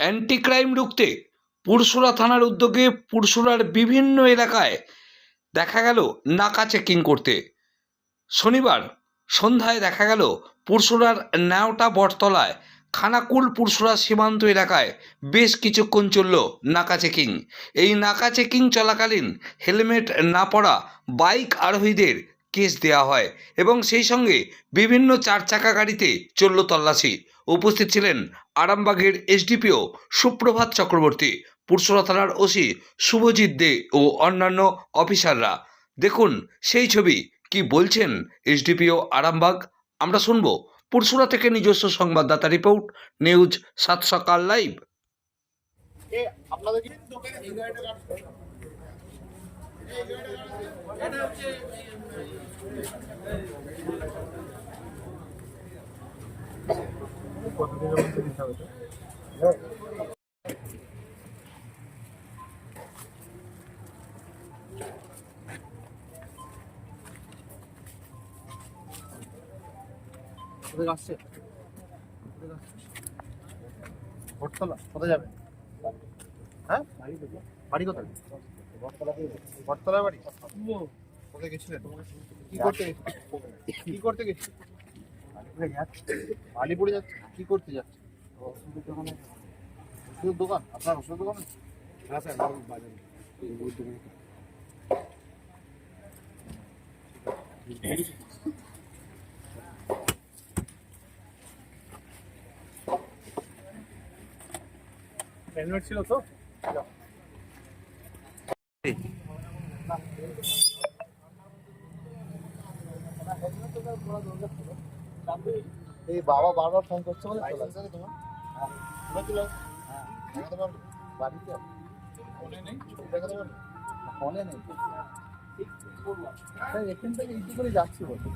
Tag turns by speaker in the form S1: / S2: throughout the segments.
S1: Anti crime রুখতে পুরসুরা থানার উদ্যোগে পুরসুরার বিভিন্ন এলাকায় দেখা গেল নাকা চেকিং করতে। শনিবার সন্ধ্যায় দেখা গেল পুরসুরার ন্যাওটা বটতলায় খানাকুল পুরসুরা সীমান্ত এলাকায় বেশ কিছুক্ষণ চলল নাকা চেকিং এই নাকা চেকিং চলাকালীন হেলমেট না পরা বাইক আরোহীদের কেস দেওয়া হয় এবং সেই সঙ্গে বিভিন্ন চার চাকা গাড়িতে চলল তল্লাশি। উপস্থিত ছিলেন আরামবাগের এসডিপিও সুপ্রভাত চক্রবর্তী, পুরসুরা থানার ওসি শুভজিৎ দে ও অন্যান্য অফিসাররা। দেখুন সেই ছবি, কি বলছেন এসডিপিও আরামবাগ? আমরা শুনব পুরসুরা থেকে নিজস্ব সংবাদদাতা রিপোর্ট, নিউজ সাত সকাল লাইভ।
S2: আপনাদের কি এই গাড়িটা কাটছে এটা হচ্ছে কোথায় আসছে ভোটতলা কোথায় যাবে হ্যাঁ বাড়ি কোথায় বটতলা বাড়ি? কোথায় গেছিলেন? কি করতে কি করতে গেছি আলিপুরে যাচ্ছে কি করতে যাচ্ছে? ওষুধের দোকান? আপনার ওষুধের দোকান হ্যাঁ স্যার বাজারে। হেলমেট ছিল তো? এই বাবা বারবার ফোন করছে বলে লাইসেন্স আছে তোমার? হ্যাঁ। তুলো হ্যাঁ। বাড়িতে ফোনে নেই? দেখাতে পারবে ফোনে নেই। স্যার এখান থেকে ইটি করে যাচ্ছি বলতে।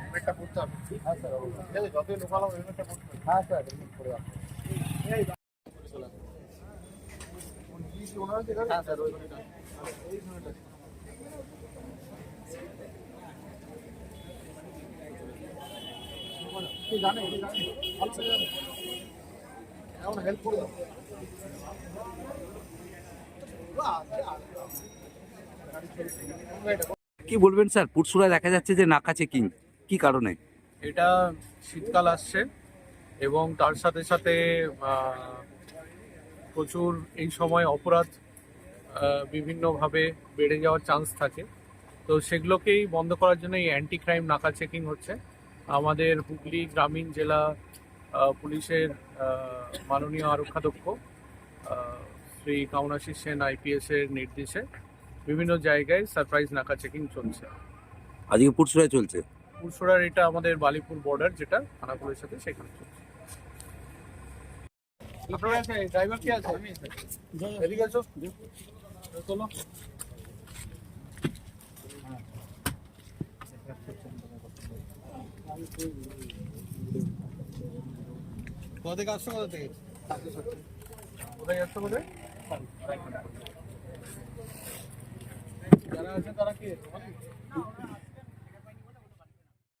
S2: হেলমেটটা পরতে হবে। হ্যাঁ স্যার। ঠিক আছে যতই লোকাল হবে হেলমেটটা পরতে হবে। হ্যাঁ স্যার হেলমেট পরে রাখব হ্যাঁ স্যার ওই এই ধরনের জানে কে জানে ভালো করে জানে এখন হেল্প করে দাও।
S1: কি বলবেন স্যার? পুরসুরায় দেখা যাচ্ছে যে নাকা চেকিং কি। কারণে?
S3: এটা শীতকাল আসছে এবং তার সাথে সাথে প্রচুর এই সময় অপরাধ বিভিন্নভাবে বেড়ে যাওয়ার চান্স থাকে। তো সেগুলোকেই বন্ধ করার জন্য এই অ্যান্টি ক্রাইম নাকা চেকিং হচ্ছে। আমাদের হুগলি গ্রামীণ জেলা পুলিশের মাননীয় আরক্ষাধ্যক্ষ শ্রী কামনাশিস সেন আইপিএস এর নির্দেশে বিভিন্ন জায়গায় সারপ্রাইজ নাকা চেকিং চলছে।
S1: আজকে পুরসুরায় চলছে?
S3: পুরসুরার এটা আমাদের বালিপুর বর্ডার যেটা খানাকুলের সাথে সেখানে চলছে। আপনার ড্রাইভার কে আছে? এদিকে আছো চলো। কোথা থেকে আসছো? কোথা থেকে? কোথায় যাচ্ছ কোথায় যারা আছে তারা কে?